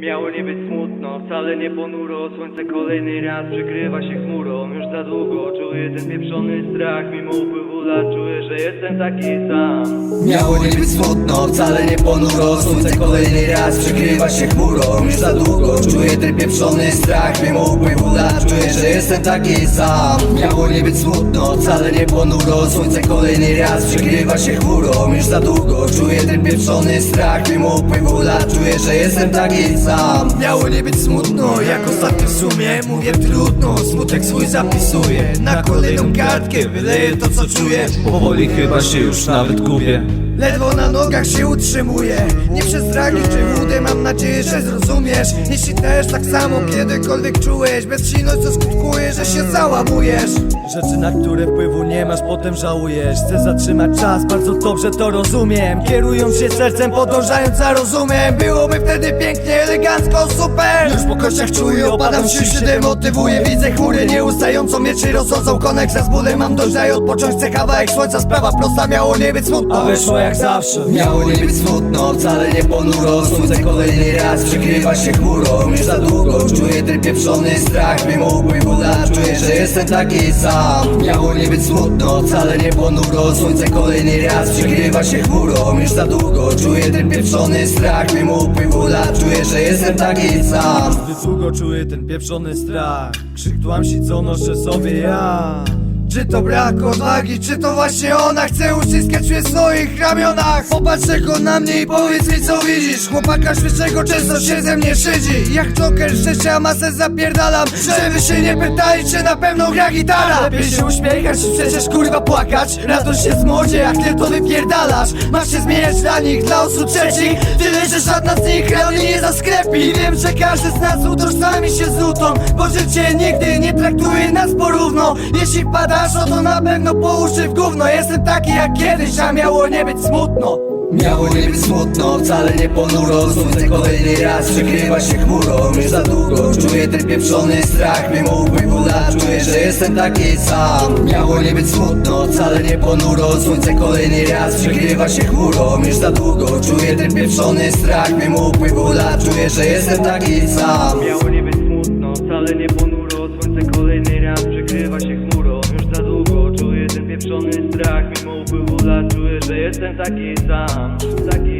Miało nie być smutno, wcale nie ponuro. Słońce kolejny raz przykrywa się chmurą. Już za długo czuję ten pieprzony strach. Mimo upływu lat czuję, że jestem taki sam. Miało nie być smutno, wcale nie ponuro. Słońce kolejny raz przykrywa się chmurą. Już za długo czuję ten pieprzony strach. Mimo upływu lat czuję, że jestem taki sam. Miało nie być smutno, wcale nie ponuro. Słońce kolejny raz przykrywa się chmurą. Już za długo czuję ten pieprzony strach. Mimo upływu lat czuję, że jestem taki sam Miało nie być smutno, jak ostatnio w sumie. Mówię trudno, smutek swój zapisuję. Na kolejną kartkę wyleję to co czuję. Powoli chyba się już nawet gubię. Ledwo na nogach się utrzymuję. Nie przez dragi czy wódę mam nadzieję, że zrozumiesz. Jeśli też tak samo kiedykolwiek czułeś Bezsilność co skutkuje, że się załamujesz Rzeczy, na które wpływu nie masz, potem żałujesz. Chcę zatrzymać czas, bardzo dobrze to rozumiem. Kierując się sercem, podążając za rozumem. Byłoby wtedy pięknie, elegancko, super. Już po kościach czuję, opadam się, się demotywuję. Widzę chmury nieustająco mnie czy rozchodzą Konekcja z bólem, mam dość, daj odpocząć. Chcę kawałek słońca, sprawa prosta, miało nie być smutno. A wyszło jak zawsze. Miało nie być smutno, wcale nie ponuro. Słońce kolejny raz przykrywa się chmurą. Już za długo czuję ten pieprzony strach. Mimo upływu lat czuję, że jestem taki sam Miało nie być smutno, wcale nie ponuro. Słońce kolejny raz przykrywa się chmurą. Już za długo czuję ten pieprzony strach. Mimo upływu lat czuję, że jestem taki sam. Zbyt długo czuję ten pieprzony strach Krzyk tłamsi, co noszę sobie ja Czy to brak odwagi, czy to właśnie ona Chce uściskać mnie w swoich ramionach? Popatrz tylko na mnie i powiedz mi co widzisz. Chłopaka świeżego często się ze mnie szydzi. Jak Joker szczęścia masę zapierdalam. Żeby się nie pytali, czy na pewno gra gitara. Lepiej się uśmiechać, czy przecież kurwa płakać. Radość jest młodzie, jak ty to wypierdalasz. Masz się zmieniać dla nich, dla osób trzecich. Tyle, że żadna z nich realnie nie zasklepi. I wiem, że każdy z nas utożsami się z nutą Bo życie nigdy nie traktuje nas porówno. Jeśli wpadasz, o to na pewno po uszy w gówno. Jestem taki jak kiedyś, a miało nie być smutno. Miało nie być smutno, wcale nie ponuro. Słońce kolejny raz przykrywa się chmurą. Już za długo czuję ten pieprzony strach. Mimo upływu lat czuję, że jestem taki sam. Miało nie być smutno, wcale nie ponuro. Słońce kolejny raz przykrywa się chmurą. Już za długo czuję ten pieprzony strach. Mimo upływu lat czuję, że jestem taki sam. Miało nie być smutno, wcale nie ponuro. Słońce kolejny raz przykrywa się chmurą Mimo upływu